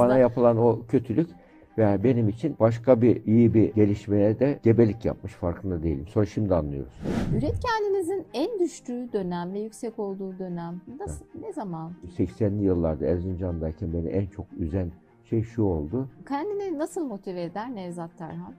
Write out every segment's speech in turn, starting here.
Bana yapılan o kötülük ve benim için başka bir iyi bir gelişmeye de gebelik yapmış farkında değilim. Sonra şimdi anlıyoruz. Üretkenliğinizin en düştüğü dönem ve yüksek olduğu dönem nasıl, ne zaman? 80'li yıllarda Erzincan'dayken beni en çok üzen şey şu oldu. Kendini nasıl motive eder Nevzat Terhan?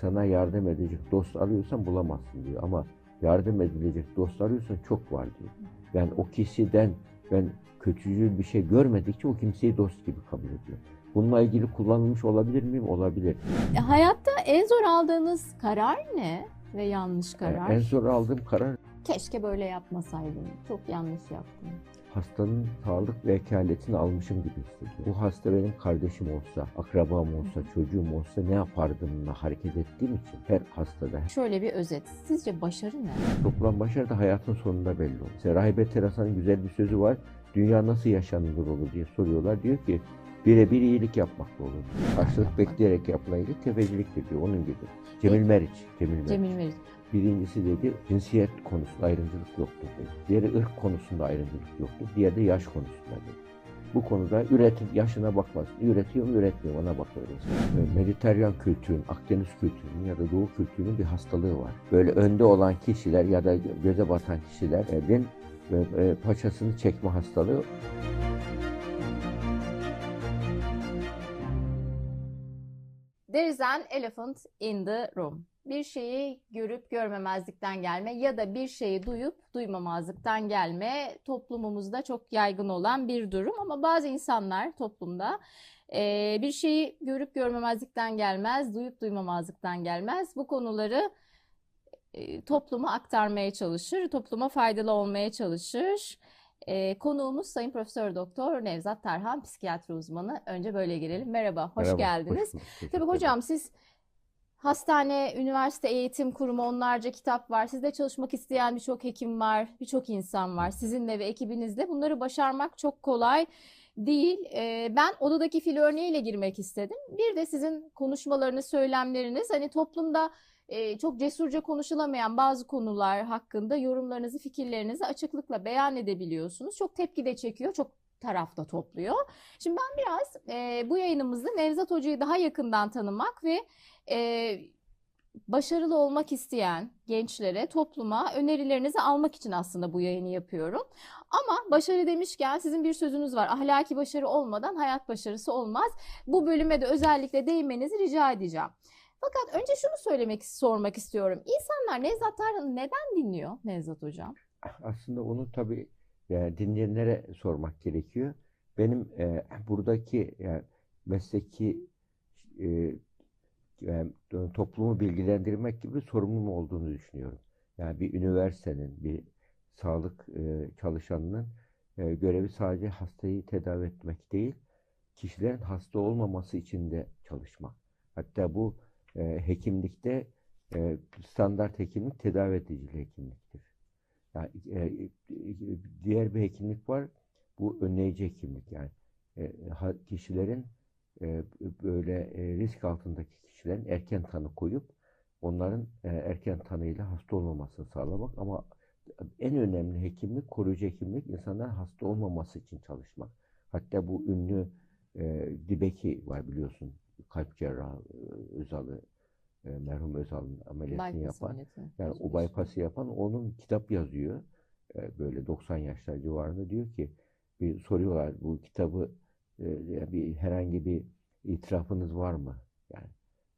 Sana yardım edecek dost arıyorsan bulamazsın diyor. Ama yardım edilecek dost arıyorsan çok var diyor. Ben o kişiden ben kötücül bir şey görmedikçe o kimseyi dost gibi kabul ediyor. Bununla ilgili kullanılmış olabilir miyim? Olabilir. E, hayatta en zor aldığınız karar ne ve yanlış Yani karar? en zor aldığım karar Keşke böyle yapmasaydım. Çok yanlış yaptım. hastanın sağlık vekaletini almışım gibi hissediyorum. Bu hasta benim kardeşim olsa, akrabam olsa, çocuğum olsa ne yapardımla hareket ettiğim için her hastada Şöyle bir özet. Sizce başarı ne? Toplam başarı da hayatın sonunda belli olur. Mesela Rahibe Terasa'nın güzel bir sözü var. Dünya nasıl yaşanılır olur diye soruyorlar. Diyor ki birebir iyilik yapmakla olur. Karşılık bekleyerek yapılan iyilik tefeciliktir diyor. Onun gibi. Cemil Meriç. Cemil Meriç. Cemil Meriç. Birincisi dedi cinsiyet konusunda ayrımcılık yoktur dedi. Diğeri ırk konusunda ayrımcılık yoktur. Diğeri de yaş konusunda dedi. Bu konuda üretim yaşına bakmaz. Üretiyor mu üretmiyor ona bakıyor insan. Ee, Mediteryan kültürün, Akdeniz kültürünün ya da Doğu kültürünün bir hastalığı var. Böyle önde olan kişiler ya da göze batan kişilerin e, e, paçasını çekme hastalığı There is an elephant in the room. Bir şeyi görüp görmemezlikten gelme ya da bir şeyi duyup duymamazlıktan gelme toplumumuzda çok yaygın olan bir durum ama bazı insanlar toplumda eee, bir şeyi görüp görmemezlikten gelmez, duyup duymamazlıktan gelmez. Bu konuları e, topluma aktarmaya çalışır, topluma faydalı olmaya çalışır. E, konuğumuz Sayın Profesör Doktor Nevzat Tarhan, psikiyatri uzmanı. Önce böyle girelim. Merhaba, hoş Merhaba, geldiniz. Teşekkür Tabii hocam siz hastane, üniversite eğitim kurumu onlarca kitap var. Sizde çalışmak isteyen birçok hekim var, birçok insan var. Sizinle ve ekibinizle bunları başarmak çok kolay değil. Ee, ben odadaki fil örneğiyle girmek istedim. Bir de sizin konuşmalarınız, söylemleriniz hani toplumda e, çok cesurca konuşulamayan bazı konular hakkında yorumlarınızı, fikirlerinizi açıklıkla beyan edebiliyorsunuz. Çok tepki de çekiyor, çok tarafta topluyor. Şimdi ben biraz e, bu yayınımızda Nevzat Hoca'yı daha yakından tanımak ve e, başarılı olmak isteyen gençlere, topluma önerilerinizi almak için aslında bu yayını yapıyorum. Ama başarı demişken sizin bir sözünüz var. Ahlaki başarı olmadan hayat başarısı olmaz. Bu bölüme de özellikle değinmenizi rica edeceğim. Fakat önce şunu söylemek, sormak istiyorum. İnsanlar Nevzat Tarhan'ı neden dinliyor Nevzat Hocam? Aslında onu tabii yani dinleyenlere sormak gerekiyor. Benim e, buradaki yani mesleki e, yani toplumu bilgilendirmek gibi sorumluluğum olduğunu düşünüyorum. Yani bir üniversitenin, bir sağlık e, çalışanının e, görevi sadece hastayı tedavi etmek değil, kişilerin hasta olmaması için de çalışmak. Hatta bu e, hekimlikte e, standart hekimlik tedavi edici hekimliktir. Yani, e, diğer bir hekimlik var. Bu önleyici hekimlik yani kişilerin böyle risk altındaki kişilerin erken tanı koyup onların erken tanıyla hasta olmamasını sağlamak ama en önemli hekimlik koruyucu hekimlik insanların hasta olmaması için çalışmak. Hatta bu ünlü e, Dibeki var biliyorsun kalp cerrahı e, Özal'ı e, merhum Özal'ın ameliyatını Bypass yapan ameliyatı. yani o bypass'ı yapan onun kitap yazıyor. Ee, böyle 90 yaşlar civarında diyor ki bir soruyorlar bu kitabı e, bir herhangi bir itirafınız var mı? Yani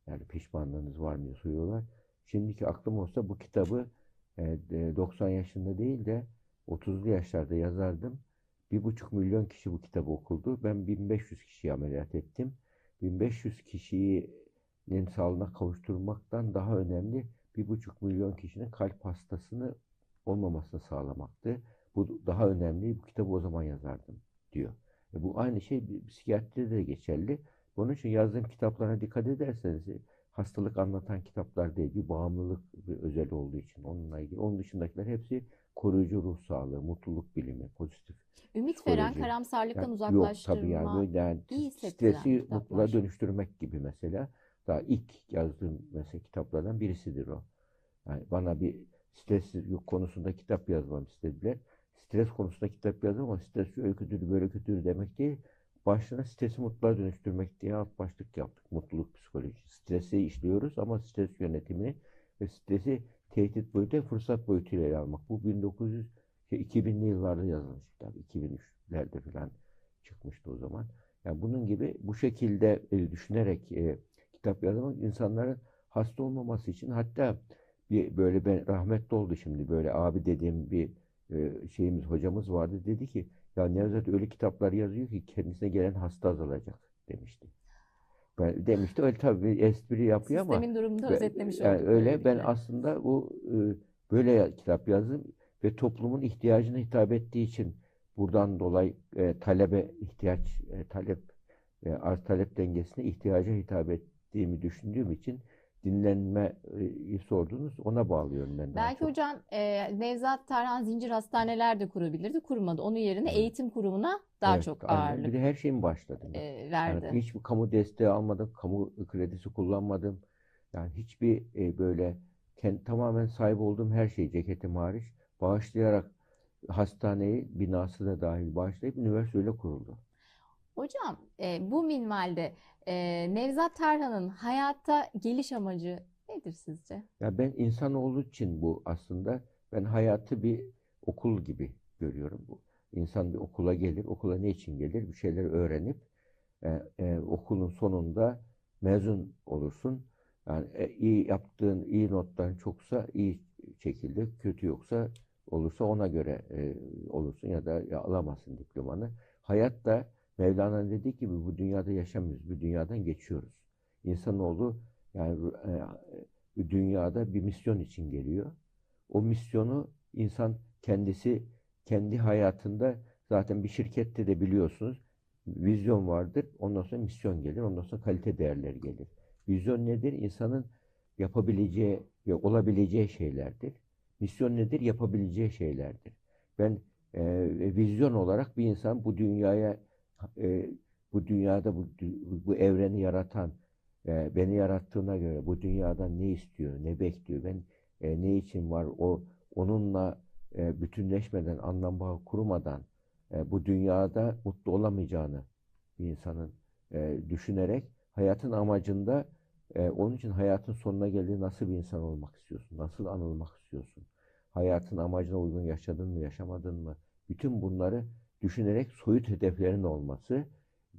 yani pişmanlığınız var mı diye soruyorlar. Şimdiki aklım olsa bu kitabı e, e, 90 yaşında değil de 30'lu yaşlarda yazardım. Bir buçuk milyon kişi bu kitabı okudu. Ben 1500 kişiyi ameliyat ettim. 1500 kişinin sağlığına kavuşturmaktan daha önemli bir buçuk milyon kişinin kalp hastasını olmamasını sağlamaktı. Bu daha önemli. Bu kitabı o zaman yazardım diyor. E bu aynı şey psikiyatride de geçerli. Bunun için yazdığım kitaplara dikkat ederseniz hastalık anlatan kitaplar değil, bir bağımlılık bir özel olduğu için onunla ilgili. Onun dışındakiler hepsi koruyucu ruh sağlığı, mutluluk bilimi, pozitif. Ümit veren, karamsarlıktan Yani yok uzaklaştırma. tabii yani yani iyi stresi mutluluğa dönüştürmek gibi mesela. Daha ilk yazdığım mesela kitaplardan birisidir o. Yani bana bir stres konusunda kitap yazmam istediler. Stres konusunda kitap yazdım ama stres şöyle kötüdür böyle kötüdür demek değil. Başlığına stresi mutluluğa dönüştürmek diye alt başlık yaptık. Mutluluk psikolojisi. Stresi işliyoruz ama stres yönetimini ve stresi tehdit boyutu fırsat boyutuyla ele almak. Bu 1900 şey, 2000'li yıllarda yazılmış kitap. 2003'lerde falan çıkmıştı o zaman. Yani bunun gibi bu şekilde e, düşünerek e, kitap yazmak insanların hasta olmaması için hatta bir böyle ben rahmetli oldu şimdi böyle abi dediğim bir e, şeyimiz hocamız vardı dedi ki ya Nevzat öyle kitaplar yazıyor ki kendisine gelen hasta azalacak demişti. Ben demişti öyle tabii espri yapıyor ama Sistemin durumunu özetlemiş yani olduk öyle ben aslında bu e, böyle kitap yazdım ve toplumun ihtiyacına hitap ettiği için buradan dolayı e, talebe ihtiyaç e, talep e, arz talep dengesine ihtiyaca hitap ettiğimi düşündüğüm için dinlenmeyi sordunuz ona bağlıyorum ben Belki çok. hocam e, Nevzat Tarhan zincir hastaneler de kurabilirdi. Kurmadı. Onun yerine Evet. eğitim kurumuna daha Evet, çok aynen. ağırlık Bir de her şeyin başladım. e, Yani verdi. hiçbir kamu desteği almadım, kamu kredisi kullanmadım. Yani hiçbir e, böyle kend, tamamen sahip olduğum her şeyi ceketim hariç bağışlayarak hastaneyi binası da dahil bağışlayıp üniversite öyle kuruldu. Hocam e, bu minvalde e, Nevzat Tarhan'ın hayatta geliş amacı nedir sizce? Ya ben insanoğlu için bu aslında ben hayatı bir okul gibi görüyorum bu. İnsan bir okula gelir, okula ne için gelir? Bir şeyler öğrenip e, e, okulun sonunda mezun olursun. Yani e, iyi yaptığın iyi notların çoksa iyi şekilde, kötü yoksa olursa ona göre e, olursun ya da ya alamazsın diplomanı. Hayat da Mevlana'nın dediği gibi bu dünyada yaşamıyoruz, bu dünyadan geçiyoruz. İnsanoğlu yani e, bu dünyada bir misyon için geliyor. O misyonu insan kendisi kendi hayatında zaten bir şirkette de biliyorsunuz vizyon vardır. Ondan sonra misyon gelir. Ondan sonra kalite değerleri gelir. Vizyon nedir? İnsanın yapabileceği ve olabileceği şeylerdir. Misyon nedir? Yapabileceği şeylerdir. Ben e, vizyon olarak bir insan bu dünyaya e, bu dünyada bu, bu evreni yaratan e, beni yarattığına göre bu dünyadan ne istiyor, ne bekliyor, ben e, ne için var, o onunla e, bütünleşmeden, anlam bağı kurmadan e, bu dünyada mutlu olamayacağını bir insanın e, düşünerek hayatın amacında e, onun için hayatın sonuna geldiği nasıl bir insan olmak istiyorsun, nasıl anılmak istiyorsun, hayatın amacına uygun yaşadın mı, yaşamadın mı, bütün bunları düşünerek soyut hedeflerin olması,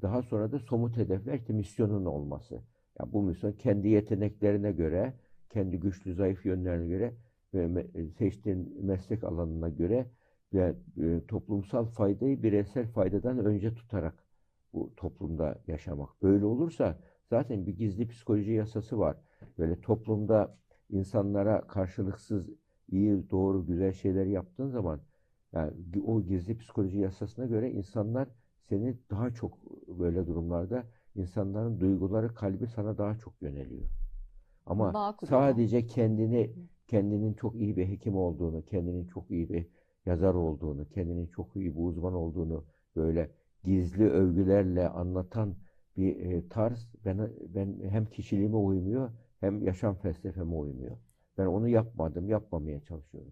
daha sonra da somut hedefler işte misyonun olması. Ya bu misyon kendi yeteneklerine göre, kendi güçlü zayıf yönlerine göre ve me- seçtiğin meslek alanına göre ve e, toplumsal faydayı bireysel faydadan önce tutarak bu toplumda yaşamak. Böyle olursa zaten bir gizli psikoloji yasası var. Böyle toplumda insanlara karşılıksız iyi, doğru, güzel şeyler yaptığın zaman yani o gizli psikoloji yasasına göre insanlar seni daha çok böyle durumlarda insanların duyguları, kalbi sana daha çok yöneliyor. Ama sadece kendini kendinin çok iyi bir hekim olduğunu, kendinin çok iyi bir yazar olduğunu, kendinin çok iyi bir uzman olduğunu böyle gizli övgülerle anlatan bir e, tarz ben ben hem kişiliğime uymuyor hem yaşam felsefeme uymuyor. Ben onu yapmadım, yapmamaya çalışıyorum.